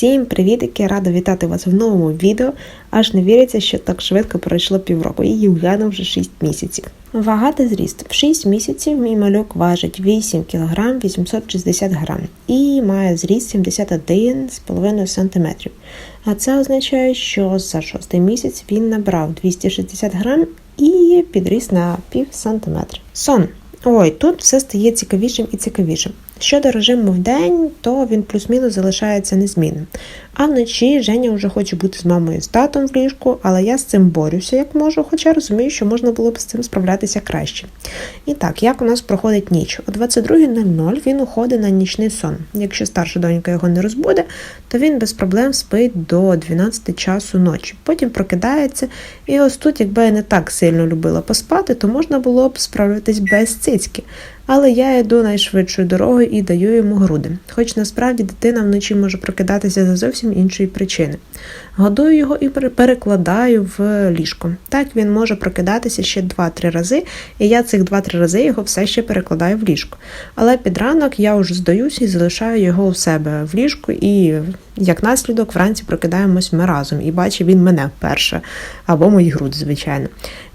Всім привітики! Рада вітати вас в новому відео. Аж не віриться, що так швидко пройшло півроку, і Євгену вже 6 місяців. Вага та зріст. В 6 місяців мій малюк важить 8 кг 860 г і має зріст 71,5 см. А це означає, що за 6 місяць він набрав 260 г і підріс на пів сантиметра. Сон. Ой, тут все стає цікавішим і цікавішим. Щодо режиму в день, то він плюс-мінус залишається незмінним. А вночі Женя вже хоче бути з мамою і з татом в ліжку, але я з цим борюся як можу, хоча розумію, що можна було б з цим справлятися краще. І так, як у нас проходить ніч? О 22.00 він уходить на нічний сон. Якщо старша донька його не розбуде, то він без проблем спить до 12 часу ночі. Потім прокидається, і ось тут, якби я не так сильно любила поспати, то можна було б справитись без цицьки. Але я йду найшвидшою дорогою і даю йому груди. Хоч насправді дитина вночі може прокидатися за зовсім іншої причини. Годую його і перекладаю в ліжко. Так він може прокидатися ще 2-3 рази, і я цих 2-3 рази його все ще перекладаю в ліжко. Але під ранок я вже здаюся і залишаю його у себе в ліжку, і як наслідок вранці прокидаємось ми разом і бачить він мене вперше, або мої груди, звичайно.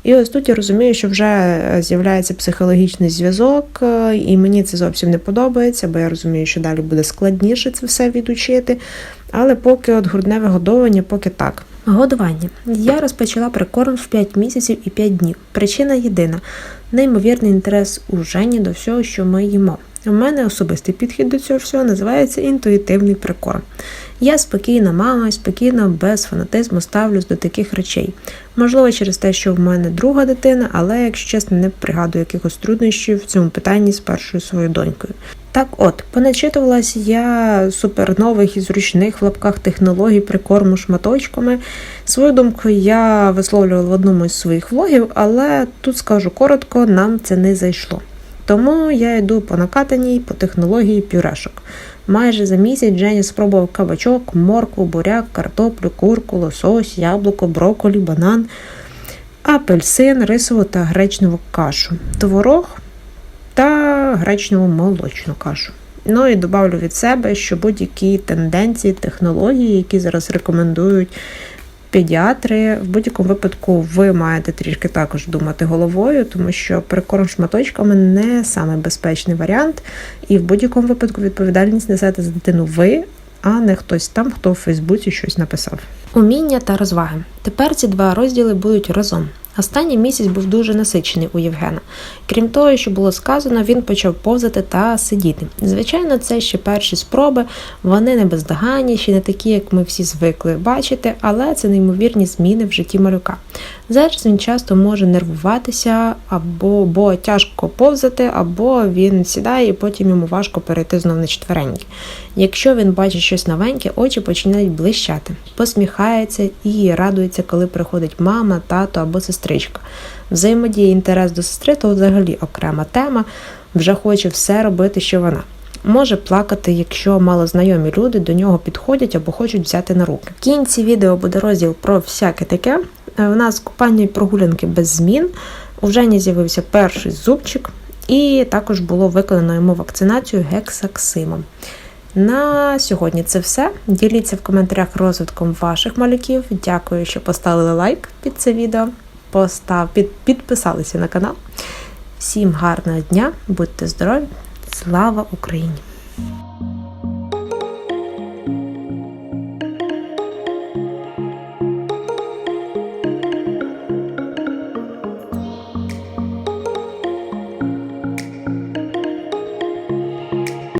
І ось тут я розумію, що вже з'являється психологічний зв'язок, і мені це зовсім не подобається, бо я розумію, що далі буде складніше це все відучити. Але поки от грудне вигодовування, поки так. Годування. Я розпочала прикорм в 5 місяців і 5 днів. Причина єдина неймовірний інтерес у Жені до всього, що ми їмо. У мене особистий підхід до цього всього називається інтуїтивний прикорм. Я спокійна мама, спокійно, без фанатизму ставлюсь до таких речей. Можливо, через те, що в мене друга дитина, але, якщо чесно, не пригадую якихось труднощів в цьому питанні з першою своєю донькою. Так от, поначитувалась я супернових і зручних в лапках технологій прикорму шматочками. Свою думку я висловлювала в одному із своїх влогів, але тут скажу коротко, нам це не зайшло. Тому я йду по накатаній по технології пюрешок. Майже за місяць Женя спробував кабачок, моркву, буряк, картоплю, курку, лосось, яблуко, броколі, банан, апельсин, рисову та гречневу кашу, творог та гречневу молочну кашу. Ну і добавлю від себе, що будь-які тенденції, технології, які зараз рекомендують педіатри, в будь-якому випадку ви маєте трішки також думати головою, тому що прикорм шматочками не саме безпечний варіант, і в будь-якому випадку відповідальність несете за дитину ви, а не хтось там, хто в Фейсбуці щось написав. Уміння та розваги. Тепер ці два розділи будуть разом. Останній місяць був дуже насичений у Євгена. Крім того, що було сказано, він почав повзати та сидіти. Звичайно, це ще перші спроби, вони не бездоганні, ще не такі, як ми всі звикли бачити, але це неймовірні зміни в житті малюка. Зараз він часто може нервуватися, або бо тяжко повзати, або він сідає і потім йому важко перейти знову на четвереньки. Якщо він бачить щось новеньке, очі починають блищати, посміхається і радується, коли приходить мама, тато або сестричка. Взаємодія інтерес до сестри то взагалі окрема тема, вже хоче все робити, що вона. Може плакати, якщо малознайомі люди до нього підходять або хочуть взяти на руки. В кінці відео буде розділ про всяке таке. У нас купання і прогулянки без змін. У Жені з'явився перший зубчик, і також було виконано йому вакцинацію гексаксимом. На сьогодні це все. Діліться в коментарях розвитком ваших малюків. Дякую, що поставили лайк під це відео. Постав, під, підписалися на канал. Всім гарного дня, будьте здорові! Слава Україні!